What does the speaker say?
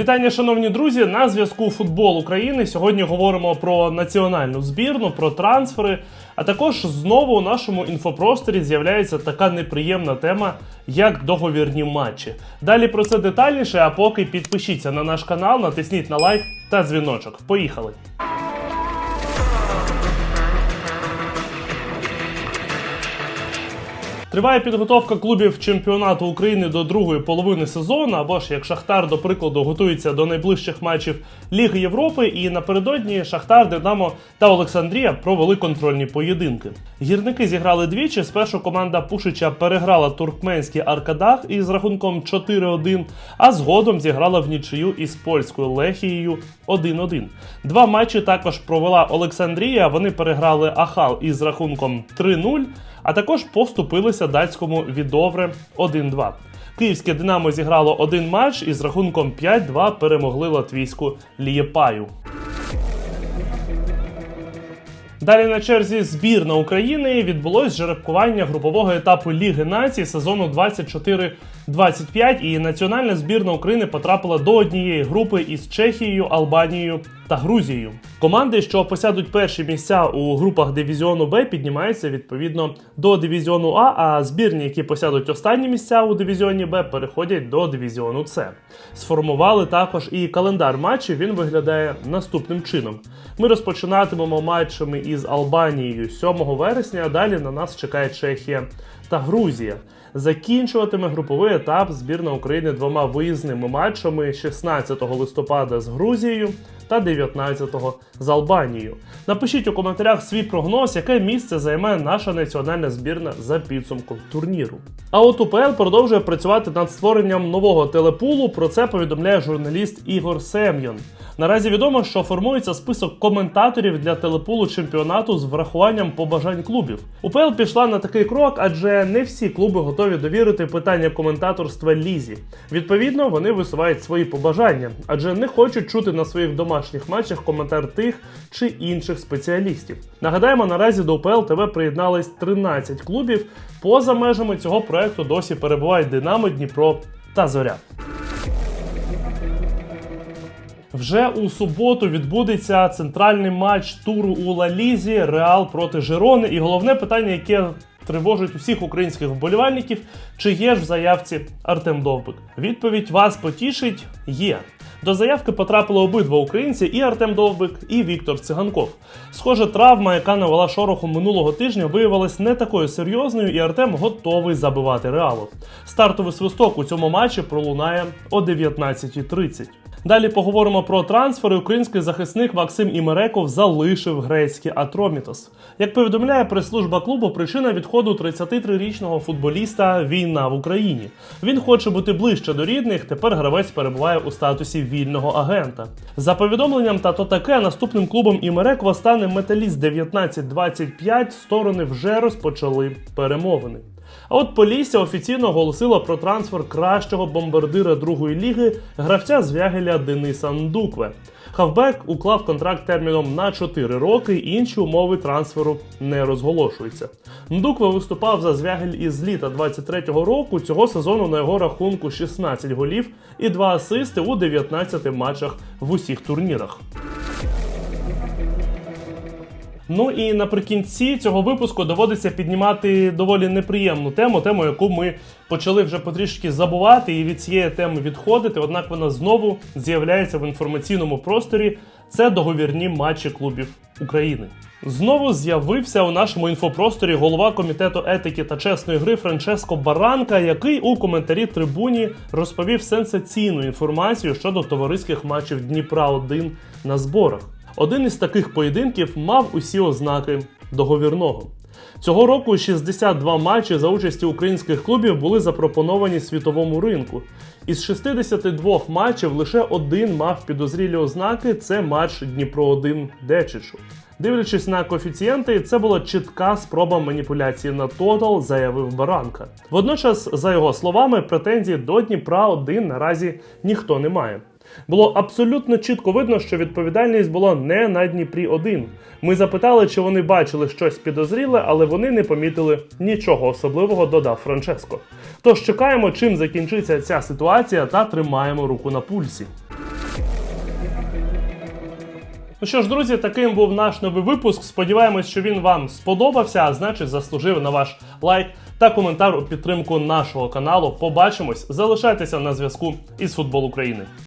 Вітання, шановні друзі! На зв'язку Футбол України. Сьогодні говоримо про національну збірну, про трансфери. А також знову у нашому інфопросторі з'являється така неприємна тема, як договірні матчі. Далі про це детальніше. А поки підпишіться на наш канал, натисніть на лайк та дзвіночок. Поїхали! Триває підготовка клубів чемпіонату України до другої половини сезону, або ж як Шахтар, до прикладу, готується до найближчих матчів Ліги Європи. І напередодні Шахтар, Динамо та Олександрія провели контрольні поєдинки. Гірники зіграли двічі. Спершу команда Пушича переграла туркменський Аркадах із рахунком 4-1, а згодом зіграла в нічию із польською Лехією 1-1. Два матчі також провела Олександрія. Вони переграли Ахал із рахунком 3-0 а також поступилися датському Відовре 1-2. Київське Динамо зіграло один матч і з рахунком 5-2 перемогли латвійську Лієпаю. Далі на черзі збірна України відбулось жеребкування групового етапу Ліги націй сезону 24-25, і національна збірна України потрапила до однієї групи із Чехією, Албанією та Грузією. Команди, що посядуть перші місця у групах дивізіону Б, піднімаються відповідно до дивізіону А. А збірні, які посядуть останні місця у дивізіоні Б, переходять до дивізіону С. Сформували також і календар матчів. Він виглядає наступним чином. Ми розпочинатимемо матчами із Албанією 7 вересня. а Далі на нас чекає Чехія та Грузія. Закінчуватиме груповий етап збірна України двома виїзними матчами 16 листопада з Грузією та 19-го з Албанією. Напишіть у коментарях свій прогноз, яке місце займе наша національна збірна за підсумком турніру. А от УПЛ продовжує працювати над створенням нового телепулу. Про це повідомляє журналіст Ігор Сем'ян. Наразі відомо, що формується список коментаторів для телепулу чемпіонату з врахуванням побажань клубів. УПЛ пішла на такий крок, адже не всі клуби готові довірити питання коментаторства лізі. Відповідно, вони висувають свої побажання, адже не хочуть чути на своїх домашніх матчах коментар тих чи інших спеціалістів. Нагадаємо, наразі до УПЛ ТВ приєднались 13 клубів. Поза межами цього проекту досі перебувають Динамо, Дніпро та Зоря. Вже у суботу відбудеться центральний матч туру у Ла Лізі Реал проти Жирони. І головне питання, яке тривожить усіх українських вболівальників, чи є ж в заявці Артем Довбик. Відповідь вас потішить є. До заявки потрапили обидва українці: і Артем Довбик, і Віктор Циганков. Схоже, травма, яка навела шороху минулого тижня, виявилась не такою серйозною, і Артем готовий забивати реалу. Стартовий свисток у цьому матчі пролунає о 19.30. Далі поговоримо про трансфери. Український захисник Максим Імереков залишив грецький Атромітос. Як повідомляє прес-служба клубу, причина відходу 33-річного футболіста війна в Україні. Він хоче бути ближче до рідних. Тепер гравець перебуває у статусі вільного агента. За повідомленням та то таке наступним клубом Імерекова стане Металіст 1925. Сторони вже розпочали перемовини. А от Полісся офіційно оголосила про трансфер кращого бомбардира другої ліги гравця з Вягеля Дениса Ндукве. Хавбек уклав контракт терміном на 4 роки, інші умови трансферу не розголошуються. Ндукве виступав за Звягель із літа 23-го року. Цього сезону на його рахунку 16 голів і 2 асисти у 19 матчах в усіх турнірах. Ну і наприкінці цього випуску доводиться піднімати доволі неприємну тему, тему, яку ми почали вже потрішки забувати і від цієї теми відходити. Однак вона знову з'являється в інформаційному просторі. Це договірні матчі клубів України. Знову з'явився у нашому інфопросторі голова комітету етики та чесної гри Франческо Баранка, який у коментарі трибуні розповів сенсаційну інформацію щодо товариських матчів Дніпра 1 на зборах. Один із таких поєдинків мав усі ознаки договірного. Цього року 62 матчі за участі українських клубів були запропоновані світовому ринку. Із 62 матчів лише один мав підозрілі ознаки це матч Дніпро 1 Дечичу. Дивлячись на коефіцієнти, це була чітка спроба маніпуляції на тотал, заявив Баранка. Водночас, за його словами, претензій до Дніпра 1 наразі ніхто не має. Було абсолютно чітко видно, що відповідальність була не на Дніпрі 1 Ми запитали, чи вони бачили щось підозріле, але вони не помітили нічого особливого, додав Франческо. Тож чекаємо, чим закінчиться ця ситуація, та тримаємо руку на пульсі. Ну що ж, друзі, таким був наш новий випуск. Сподіваємось, що він вам сподобався, а значить заслужив на ваш лайк та коментар у підтримку нашого каналу. Побачимось, залишайтеся на зв'язку із футбол України.